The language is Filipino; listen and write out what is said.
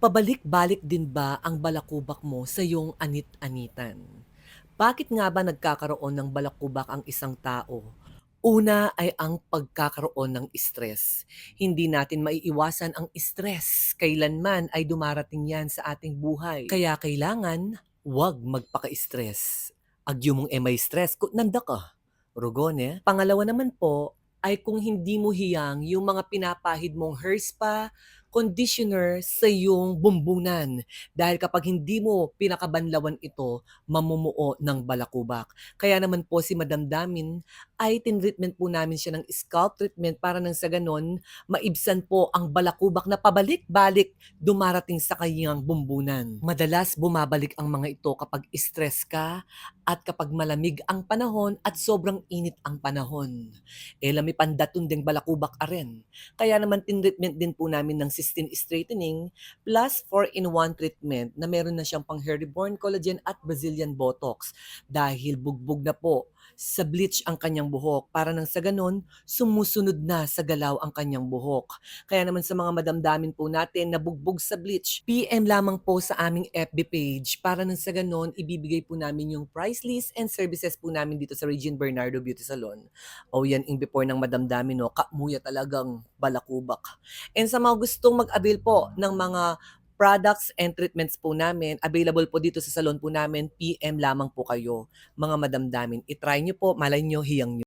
Pabalik-balik din ba ang balakubak mo sa iyong anit-anitan? Bakit nga ba nagkakaroon ng balakubak ang isang tao? Una ay ang pagkakaroon ng stress. Hindi natin maiiwasan ang stress. Kailanman ay dumarating yan sa ating buhay. Kaya kailangan, huwag magpaka-stress. Agyo mong emay stress, kung nanda ka. Rugone. Pangalawa naman po, ay kung hindi mo hiyang yung mga pinapahid mong hair conditioner sa iyong bumbunan. Dahil kapag hindi mo pinakabanlawan ito, mamumuo ng balakubak. Kaya naman po si Madam Damin ay tinreatment po namin siya ng scalp treatment para nang sa ganon, maibsan po ang balakubak na pabalik-balik dumarating sa kanyang bumbunan. Madalas bumabalik ang mga ito kapag stress ka at kapag malamig ang panahon at sobrang init ang panahon. Eh, lami pandaton ding balakubak aren. Kaya naman tinreatment din po namin ng cysteine straightening plus 4-in-1 treatment na meron na siyang pang hair reborn collagen at Brazilian Botox dahil bugbog na po sa bleach ang kanyang buhok para nang sa ganon sumusunod na sa galaw ang kanyang buhok. Kaya naman sa mga madamdamin po natin na bugbog sa bleach, PM lamang po sa aming FB page para nang sa ganon ibibigay po namin yung price list and services po namin dito sa Regine Bernardo Beauty Salon. O yan ing before ng madamdamin no, kamuya talagang balakubak. And sa mga gustong mag-avail po ng mga products and treatments po namin, available po dito sa salon po namin, PM lamang po kayo, mga madamdamin. I-try nyo po, malay nyo, hiyang nyo.